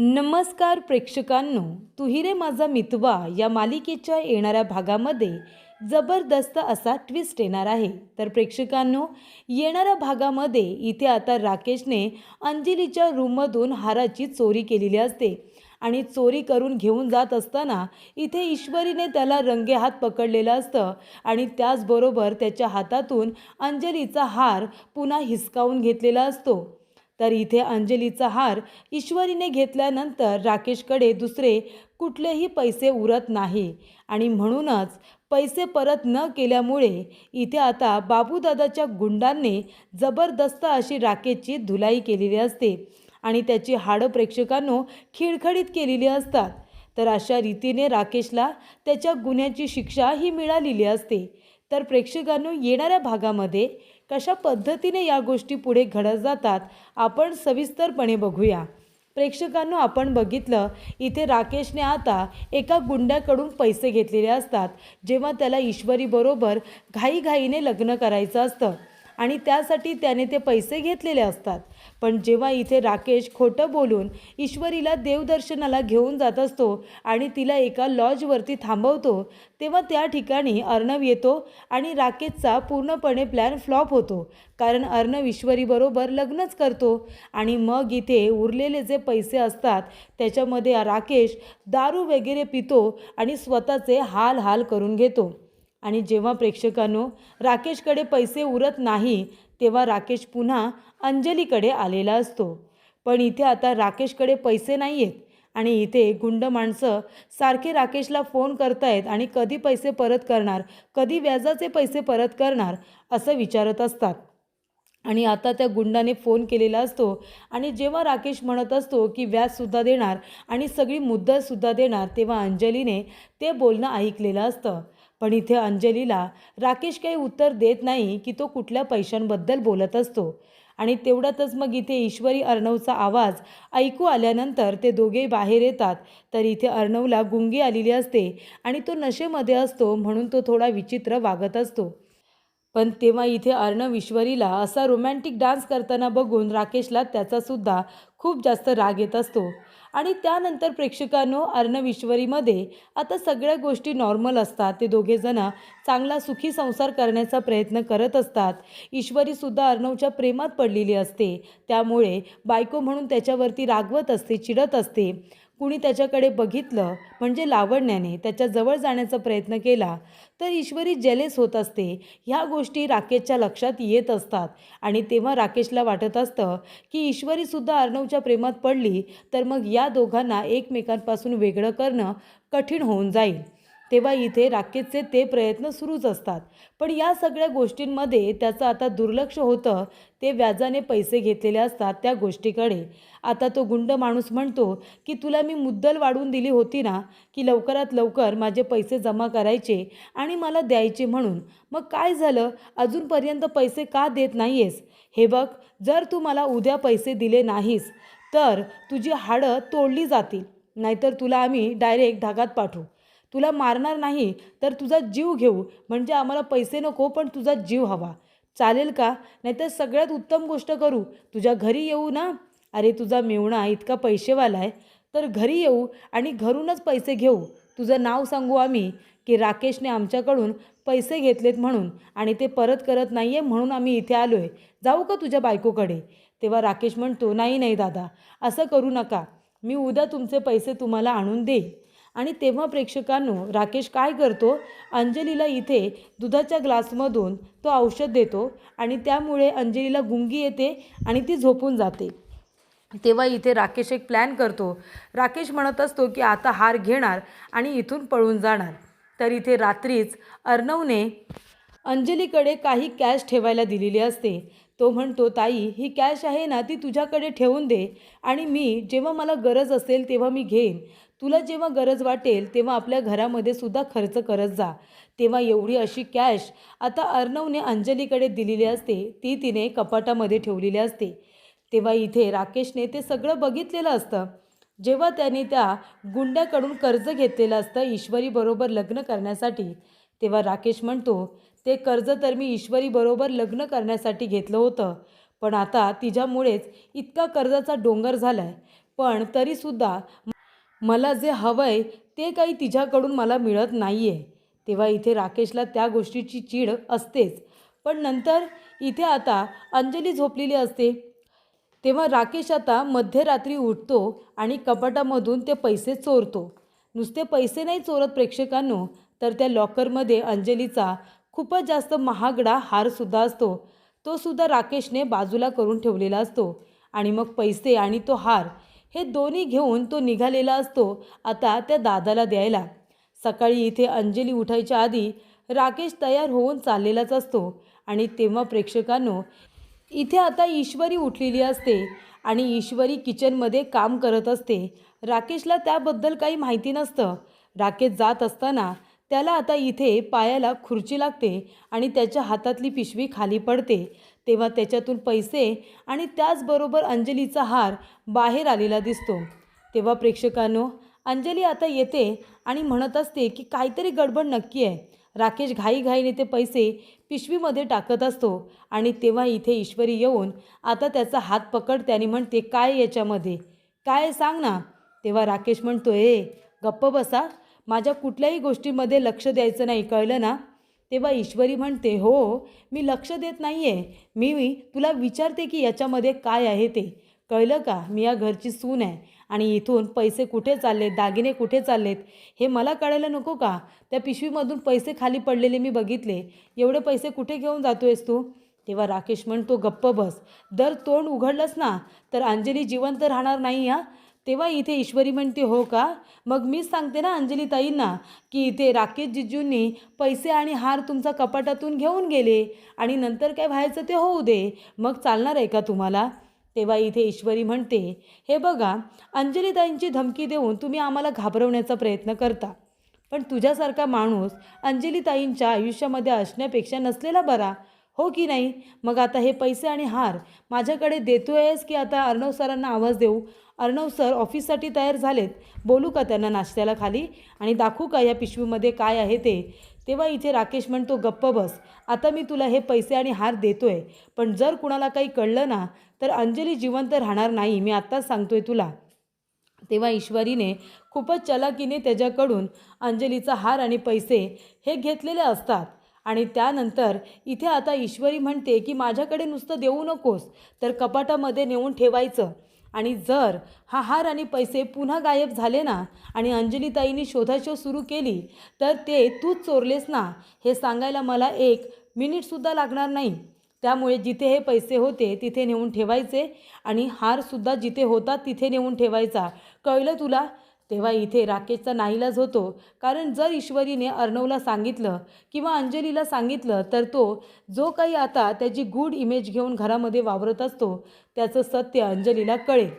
नमस्कार प्रेक्षकांनो तुहिरे माझा मितवा या मालिकेच्या येणाऱ्या भागामध्ये जबरदस्त असा ट्विस्ट येणार आहे. तर प्रेक्षकांनो येणाऱ्या भागामध्ये इथे आता राकेशने अंजलीच्या रूममधून हाराची चोरी केलेली असते आणि चोरी करून घेऊन जात असताना इथे ईश्वरीने त्याला रंगे हात पकडलेलं असतं आणि त्याचबरोबर त्याच्या हातातून अंजलीचा हार पुन्हा हिसकावून घेतलेला असतो. तर इथे अंजलीचा हार ईश्वरीने घेतल्यानंतर राकेशकडे दुसरे कुठलेही पैसे उरत नाही. आणि म्हणूनच पैसे परत न केल्यामुळे इथे आता बाबूदादाच्या गुंडांनी जबरदस्त अशी राकेशची धुलाई केलेली असते आणि त्याची हाडं प्रेक्षकांनो खिळखडीत केलेली असतात. तर अशा रीतीने राकेशला त्याच्या गुन्ह्याची शिक्षा ही मिळालेली असते. तर प्रेक्षकांनो येणाऱ्या भागामध्ये कशा पद्धतीने या गोष्टी पुढे घडत जातात आपण सविस्तरपणे बघूया. प्रेक्षकांनो आपण बघितलं इथे राकेशने आता एका गुंड्याकडून पैसे घेतलेले असतात जेव्हा त्याला ईश्वरीबरोबर घाईघाईने लग्न करायचं असतं. आणि त्यासाठी त्याने ते पैसे घेतलेले असतात. पण जेव्हा इथे राकेश खोटं बोलून ईश्वरीला देवदर्शनाला घेऊन जात असतो आणि तिला एका लॉजवरती थांबवतो तेव्हा त्या ठिकाणी अर्णव येतो आणि राकेशचा पूर्णपणे प्लॅन फ्लॉप होतो. कारण अर्णव ईश्वरीबरोबर लग्नच करतो आणि मग इथे उरलेले जे पैसे असतात त्याच्यामध्ये राकेश दारू वगैरे पितो आणि स्वतःचे हाल हाल करून घेतो. आणि जेव्हा प्रेक्षकांनो राकेशकडे पैसे उरत नाही तेव्हा राकेश पुन्हा अंजलीकडे आलेला असतो. पण इथे आता राकेशकडे पैसे नाही आहेत आणि इथे गुंड माणसं सारखे राकेशला फोन करतायत आणि कधी पैसे परत करणार कधी व्याजाचे पैसे परत करणार असं विचारत असतात. आणि आता त्या गुंडाने फोन केलेला असतो आणि जेव्हा राकेश म्हणत असतो की व्याजसुद्धा देणार आणि सगळी मुद्दतसुद्धा देणार तेव्हा अंजलीने ते बोलणं ऐकलेलं असतं. पण इथे अंजलीला राकेश काही उत्तर देत नाही की तो कुठल्या पैशांबद्दल बोलत असतो. आणि तेवढ्यातच मग इथे ईश्वरी अर्णवचा आवाज ऐकू आल्यानंतर ते दोघेही बाहेर येतात. तर इथे अर्णवला गुंगी आलेली असते आणि तो नशेमध्ये असतो म्हणून तो थोडा विचित्र वागत असतो. पण तेव्हा इथे अर्णव ईश्वरीला असा रोमॅन्टिक डान्स करताना बघून राकेशला त्याचासुद्धा खूप जास्त राग येत असतो. आणि त्यानंतर प्रेक्षकांनो अर्णव ईश्वरीमध्ये आता सगळ्या गोष्टी नॉर्मल असतात. ते दोघेजणं चांगला सुखी संसार करण्याचा प्रयत्न करत असतात. ईश्वरीसुद्धा अर्णवच्या प्रेमात पडलेली असते. त्यामुळे बायको म्हणून त्याच्यावरती रागवत असते चिडत असते. कुणी त्याच्याकडे बघितलं म्हणजे लावण्याने त्याच्याजवळ जाण्याचा प्रयत्न केला तर ईश्वरी जेलेस होत असते. ह्या गोष्टी राकेशच्या लक्षात येत असतात. आणि तेव्हा राकेशला वाटत असतं की ईश्वरीसुद्धा अर्णवच्या प्रेमात पडली तर मग या दोघांना एकमेकांपासून वेगळं करणं कठीण होऊन जाईल. तेव्हा इथे राकेशचे ते प्रयत्न सुरूच असतात. पण या सगळ्या गोष्टींमध्ये त्याचं आता दुर्लक्ष होतं. ते व्याजाने पैसे घेतलेले असतात त्या गोष्टीकडे. आता तो गुंड माणूस म्हणतो की तुला मी मुद्दल वाढवून दिली होती ना की लवकरात लवकर माझे पैसे जमा करायचे आणि मला द्यायचे म्हणून. मग काय झालं? अजूनपर्यंत पैसे का देत नाही आहेस हे बघ जर तू मला उद्या पैसे दिले नाहीस तर तुझी हाडं तोडली जातील. नाहीतर तुला आम्ही डायरेक्ट ढागात पाठवू. तुला मारणार नाही तर तुझा जीव घेऊ. म्हणजे आम्हाला पैसे नको पण तुझा जीव हवा. चालेल का? नाहीतर सगळ्यात उत्तम गोष्ट करू. तुझ्या घरी येऊ ना? अरे तुझा मेवणा इतका पैसेवाला आहे. तर घरी येऊ आणि घरूनच पैसे घेऊ. तुझं नाव सांगू आम्ही की राकेशने आमच्याकडून पैसे घेतलेत म्हणून आणि ते परत करत नाही आहे म्हणून आम्ही इथे आलो आहे जाऊ का तुझ्या बायकोकडे? तेव्हा राकेश म्हणतो नाही नाही दादा. असं करू नका. मी उद्या तुमचे पैसे तुम्हाला आणून देईन आणि तेव्हा प्रेक्षकांनो राकेश काय करतो? अंजलीला इथे दुधाच्या ग्लासमधून तो औषध देतो आणि त्यामुळे अंजलीला गुंगी येते आणि ती झोपून जाते. तेव्हा इथे राकेश एक प्लॅन करतो. राकेश म्हणत असतो की आता हार घेणार आणि इथून पळून जाणार. तर इथे रात्रीच अर्णवने अंजलीकडे काही कॅश ठेवायला दिलेली असते. तो म्हणतो ताई ही कॅश आहे ना ती तुझ्याकडे ठेवून दे आणि मी जेव्हा मला गरज असेल तेव्हा मी घेईन. तुला जेव्हा गरज वाटेल तेव्हा आपल्या घरामध्ये सुद्धा खर्च करत जा. तेव्हा एवढी अशी कॅश आता अर्णवने अंजलीकडे दिलेली असते. ती तिने कपाटामध्ये ठेवलेली असते. तेव्हा इथे राकेशने ते सगळं बघितलेलं असतं. जेव्हा त्याने त्या गुंड्याकडून कर्ज घेतलेलं असतं ईश्वरीबरोबर लग्न करण्यासाठी तेव्हा राकेश म्हणतो ते कर्ज तर मी ईश्वरीबरोबर लग्न करण्यासाठी घेतलं होतं. पण आता तिच्यामुळेच इतका कर्जाचा डोंगर झाला आहे पण तरीसुद्धा मला जे हवं आहे ते काही तिच्याकडून मला मिळत नाही आहे तेव्हा इथे राकेशला त्या गोष्टीची चीड असतेच. पण नंतर इथे आता अंजली झोपलेली असते. तेव्हा राकेश आता मध्यरात्री उठतो आणि कपाटामधून ते पैसे चोरतो. नुसते पैसे नाही चोरत प्रेक्षकांनो तर त्या लॉकरमध्ये अंजलीचा खूपच जास्त महागडा हारसुद्धा असतो. तो सुद्धा राकेशने बाजूला करून ठेवलेला असतो. आणि मग पैसे आणि तो हार हे दोन्ही घेऊन तो निघालेला असतो आता त्या दादाला द्यायला. सकाळी इथे अंजली उठायच्या आधी राकेश तयार होऊन चाललेलाच असतो आणि तेव्हा प्रेक्षकांनो इथे आता ईश्वरी उठलेली असते आणि ईश्वरी किचनमध्ये काम करत असते. राकेशला त्याबद्दल काही माहिती नसतं. राकेश जात असताना त्याला आता इथे पायाला खुर्ची लागते आणि त्याच्या हातातली पिशवी खाली पडते. तेव्हा त्याच्यातून पैसे आणि त्याचबरोबर अंजलीचा हार बाहेर आलेला दिसतो. तेव्हा प्रेक्षकांनो अंजली आता येते आणि म्हणत असते की काहीतरी गडबड नक्की आहे. राकेश घाईघाईने ते पैसे पिशवीमध्ये टाकत असतो आणि तेव्हा इथे ईश्वरी येऊन आता त्याचा हात पकडते आणि म्हणते काय याच्यामध्ये? काय सांग ना. तेव्हा राकेश म्हणतो ए गप्प बसा. माझ्या कुठल्याही गोष्टीमध्ये लक्ष द्यायचं नाही. कळलं ना? तेव्हा ईश्वरी म्हणते हो मी लक्ष देत नाही आहे मी तुला विचारते की याच्यामध्ये काय आहे ते. कळलं का? मी या घरची सून आहे. आणि इथून पैसे कुठे चाललेत? दागिने कुठे चाललेत? हे मला कळायला नको का? त्या पिशवीमधून पैसे खाली पडलेले मी बघितले. एवढे पैसे कुठे घेऊन जातोयस तू? तेव्हा राकेश म्हणतो गप्प बस. दर तोंड उघडलंस ना तर अंजली जिवंत राहणार नाही हा? तेव्हा इथे ईश्वरी म्हणते हो का? मग मीच सांगते ना अंजली ताईंना की इथे राकेश जिजूंनी पैसे आणि हार तुमचा कपाटातून घेऊन गेले आणि नंतर काय व्हायचं ते होऊ दे. मग चालणार आहे का तुम्हाला? तेव्हा इथे ईश्वरी म्हणते हे बघा अंजलीताईंची धमकी देऊन तुम्ही आम्हाला घाबरवण्याचा प्रयत्न करता. पण तुझ्यासारखा माणूस अंजलीताईंच्या आयुष्यामध्ये असण्यापेक्षा नसलेला बरा. हो की नाही? मग आता हे पैसे आणि हार माझ्याकडे देतो आहेस की आता अर्णव सरांना आवाज देऊ? अर्णव सर ऑफिससाठी तयार झालेत. बोलू का त्यांना नाश्त्याला खाली? आणि दाखवू का या पिशवीमध्ये काय आहे ते? तेव्हा इथे राकेश म्हणतो गप्प बस. आता मी तुला हे पैसे आणि हार देतोय. पण जर कुणाला काही कळलं ना तर अंजली जिवंत राहणार नाही. मी आत्ताच सांगतोय तुला. तेव्हा ईश्वरीने खूपच चलाकीने त्याच्याकडून अंजलीचा हार आणि पैसे हे घेतलेले असतात. आणि त्यानंतर इथे आता ईश्वरी म्हणते की माझ्याकडे नुसतं देऊ नकोस. तर कपाटामध्ये नेऊन ठेवायचं. आणि जर हा हार आणि पैसे पुन्हा गायब झाले ना आणि अंजलीताईंनी शोधाशोध सुरू केली तर ते तूच चोरलेस ना हे सांगायला मला एक मिनिटसुद्धा लागणार नाही. त्यामुळे जिथे हे पैसे होते तिथे नेऊन ठेवायचे आणि हारसुद्धा जिथे होता तिथे नेऊन ठेवायचा. कळलं तुला? तेव्हा इथे राकेशचा नाईलाज होतो. कारण जर ईश्वरीने अर्णवला सांगितलं किंवा अंजलीला सांगितलं तर तो जो काही आता त्याची गुड इमेज घेऊन घरामध्ये वावरत असतो त्याचं सत्य अंजलीला कळेल.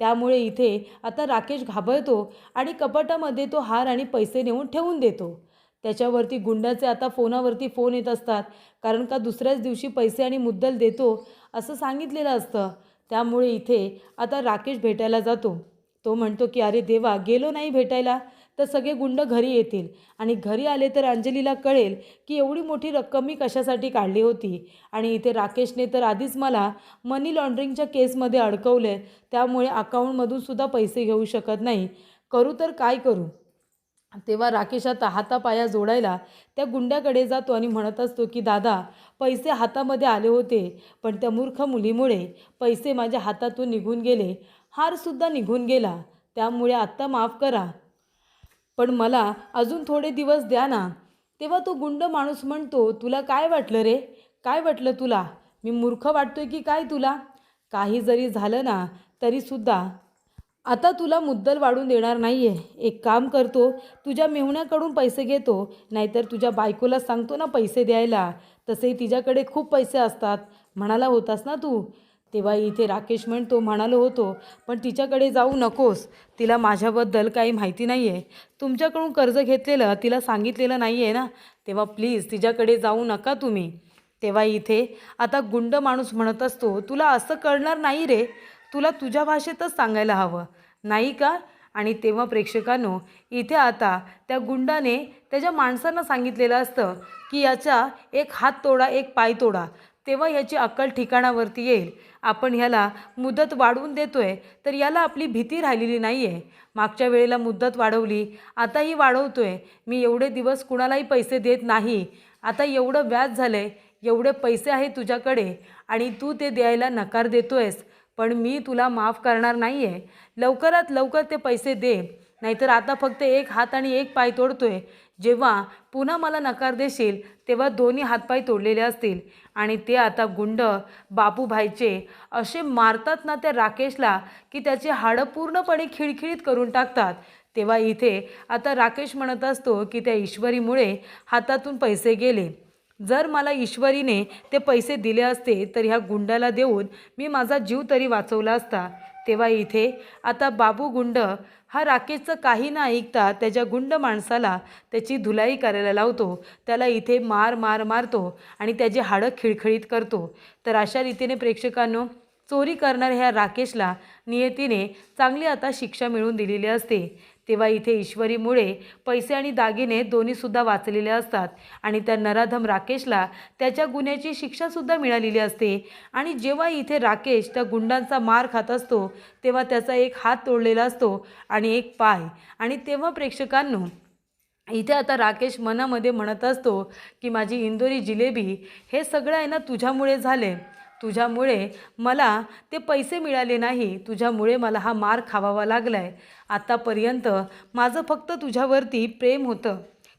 त्यामुळे इथे आता राकेश घाबरतो आणि कपाटामध्ये तो हार आणि पैसे नेऊन ठेवून देतो. त्याच्यावरती गुंडाचे आता फोनावरती फोन येत असतात. कारण का दुसऱ्याच दिवशी पैसे आणि मुद्दल देतो असं सांगितलेलं असतं. त्यामुळे इथे आता राकेश भेटायला जातो. तो म्हणतो की अरे देवा गेलो नाही भेटायला तर सगळे गुंड घरी येतील. आणि घरी आले तर अंजलीला कळेल की एवढी मोठी रक्कम मी कशासाठी काढली होती. आणि इथे राकेशने तर आधीच मला मनी लॉन्ड्रिंगच्या केसमध्ये अडकवलं आहे त्यामुळे अकाउंटमधून सुद्धा पैसे घेऊ शकत नाही. करू तर काय करू? तेव्हा राकेश आता हातापाया जोडायला त्या गुंड्याकडे जातो आणि म्हणत असतो की दादा पैसे हातामध्ये आले होते पण त्या मूर्ख मुलीमुळे पैसे माझ्या हातातून निघून गेले. हारसुद्धा निघून गेला. त्यामुळे आत्ता माफ करा. पण मला अजून थोडे दिवस द्या ना. तेव्हा तो गुंड माणूस म्हणतो तुला काय वाटलं रे? काय वाटलं तुला? मी मूर्ख वाटतोय की काय तुला? काही जरी झालं ना तरीसुद्धा आता तुला मुद्दल वाढून देणार नाही आहे एक काम करतो तुझ्या मेहुण्याकडून पैसे घेतो. नाहीतर तुझ्या बायकोला सांगतो ना पैसे द्यायला. तसेही तिच्याकडे खूप पैसे असतात. म्हणाला होतास ना तू? तेव्हा इथे राकेश म्हणतो म्हणालो होतो पण तिच्याकडे जाऊ नकोस. तिला माझ्याबद्दल काही माहिती नाही आहे तुमच्याकडून कर्ज घेतलेलं तिला सांगितलेलं नाही आहे ना? तेव्हा प्लीज तिच्याकडे जाऊ नका तुम्ही. तेव्हा इथे आता गुंड माणूस म्हणत असतो तुला असं कळणार नाही रे. तुला तुझ्या भाषेतच सांगायला हवं. नाही का? आणि तेव्हा प्रेक्षकांनो इथे आता त्या गुंडाने त्याच्या माणसांना सांगितलेलं असतं की याचा एक हात तोडा एक पाय तोडा. तेव्हा याची अक्कल ठिकाणावरती येईल. आपण ह्याला मुदत वाढवून देतोय तर याला आपली भीती राहिलेली नाही आहे मागच्या वेळेला मुदत वाढवली आताही वाढवतोय. मी एवढे दिवस कुणालाही पैसे देत नाही. आता एवढं व्याज झालं आहे एवढे पैसे आहे तुझ्याकडे आणि तू ते द्यायला नकार देतोयस. पण मी तुला माफ करणार नाही आहे लवकरात लवकर ते पैसे दे. नाहीतर आता फक्त एक हात आणि एक पाय तोडतोय. जेव्हा पुन्हा मला नकार देशील तेव्हा दोन्ही हातपाय तोडलेले असतील. आणि ते आता गुंड बापूभाईचे असे मारतात ना त्या राकेशला की त्याचे हाडं पूर्णपणे खिळखिळीत करून टाकतात. तेव्हा इथे आता राकेश म्हणत असतो की त्या ईश्वरीमुळे हातातून पैसे गेले. जर मला ईश्वरीने ते पैसे दिले असते तर ह्या गुंडाला देऊन मी माझा जीव तरी वाचवला असता. तेव्हा इथे आता बाबू गुंड हा राकेशचं काही न ऐकता त्याच्या गुंड माणसाला त्याची धुलाई करायला लावतो. त्याला इथे मार मार मारतो आणि त्याची हाडं खिळखिळीत करतो. तर अशा रीतीने प्रेक्षकांनो चोरी करणाऱ्या ह्या राकेशला नियतीने चांगली आता शिक्षा मिळवून दिलेली असते. तेव्हा इथे ईश्वरीमुळे पैसे आणि दागिने दोन्हीसुद्धा वाचलेले असतात. आणि त्या नराधम राकेशला त्याच्या गुन्ह्याची शिक्षासुद्धा मिळालेली असते. आणि जेव्हा इथे राकेश त्या गुंडांचा मार खात असतो तेव्हा त्याचा एक हात तोडलेला असतो आणि एक पाय. आणि तेव्हा प्रेक्षकांनो इथे आता राकेश मनामध्ये म्हणत असतो की माझी इंदोरी जिलेबी हे सगळं आहे ना तुझ्यामुळे झाले तुझ्यामुळे मला ते पैसे मिळाले नाही. तुझ्यामुळे मला हा मार खावावा लागला आहे आत्तापर्यंत माझं फक्त तुझ्यावरती प्रेम होतं.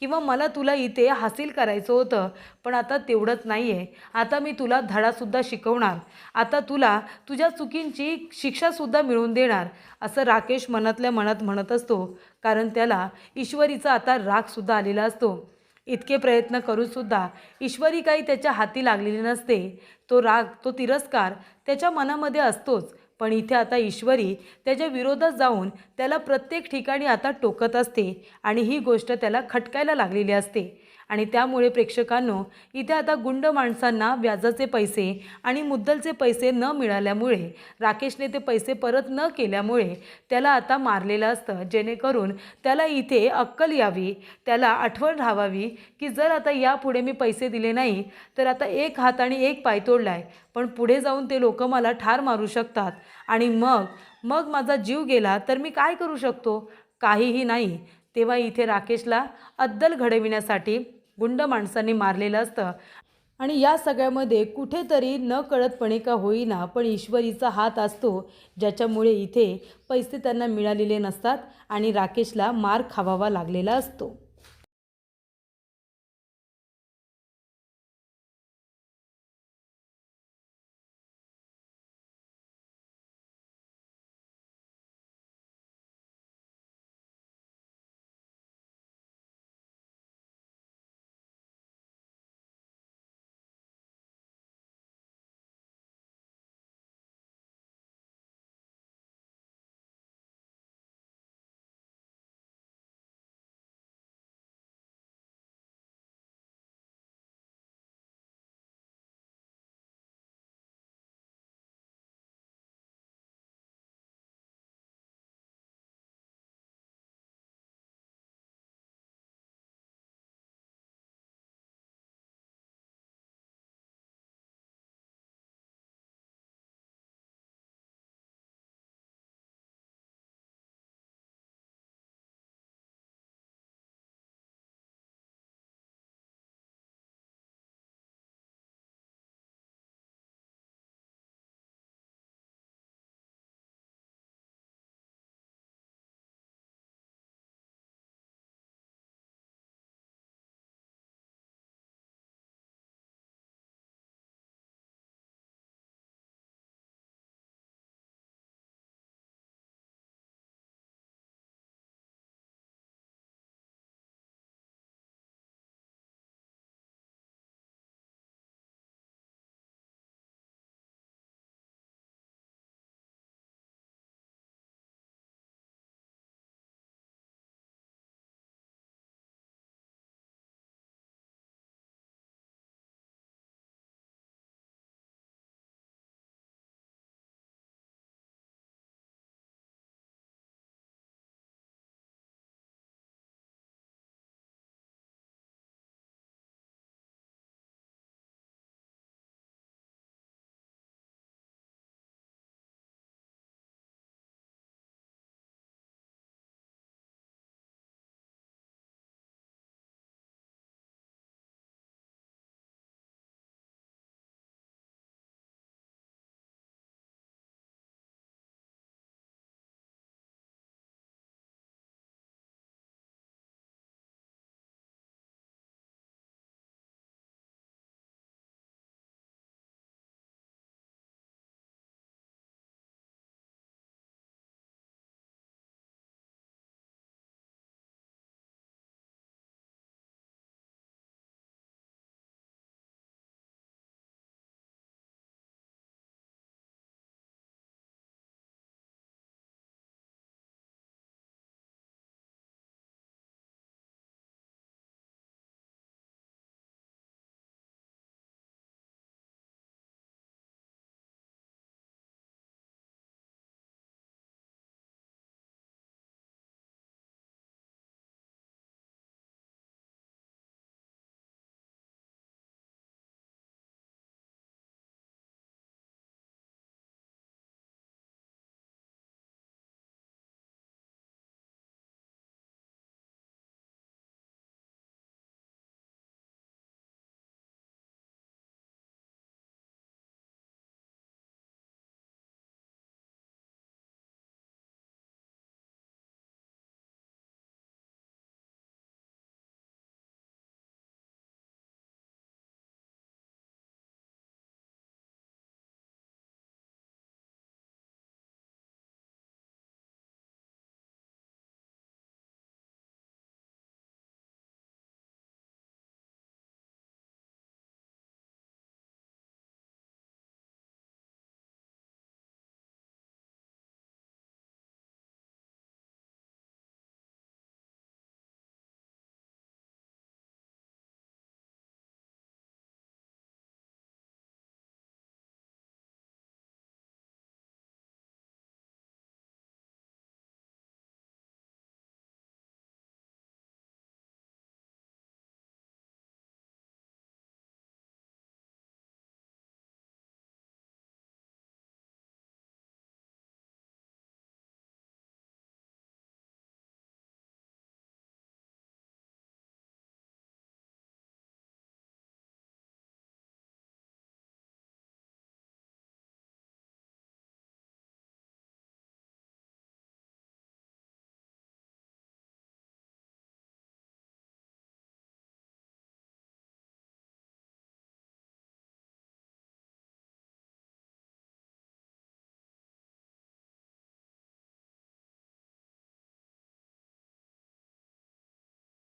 किंवा मला तुला इथे हासिल करायचं होतं. पण आता तेवढंच नाही आहे आता मी तुला धडासुद्धा शिकवणार. आता तुला तुझ्या चुकींची शिक्षासुद्धा मिळवून देणार. असं राकेश मनातल्या मनात म्हणत असतो. कारण त्याला ईश्वरीचा आता रागसुद्धा आलेला असतो. इतके प्रयत्न करूनसुद्धा ईश्वरी काही त्याच्या हाती लागलेली नसते. तो राग तो तिरस्कार त्याच्या मनामध्ये असतोच. पण इथे आता ईश्वरी त्याच्या विरोधात जाऊन त्याला प्रत्येक ठिकाणी आता टोकत असते आणि ही गोष्ट त्याला खटकायला लागलेली असते. आणि त्यामुळे प्रेक्षकांनो इथे आता गुंड माणसांना व्याजाचे पैसे आणि मुद्दलचे पैसे न मिळाल्यामुळे राकेशने ते पैसे परत न केल्यामुळे त्याला आता मारलेलं असतं. जेणेकरून त्याला इथे अक्कल यावी त्याला आठवण राहावी की जर आता यापुढे मी पैसे दिले नाही तर आता एक हात आणि एक पाय तोडला आहे पण पुढे जाऊन ते लोक मला ठार मारू शकतात. आणि मग मग माझा जीव गेला तर मी काय करू शकतो? काहीही नाही. तेव्हा इथे राकेशला अद्दल घडविण्यासाठी गुंड माणसांनी मारलेलं असतं. आणि या सगळ्यामध्ये कुठेतरी न कळतपणे का होईना पण ईश्वरीचा हात असतो ज्याच्यामुळे इथे पैसे त्यांना मिळालेले नसतात आणि राकेशला मार खावावा लागलेला असतो.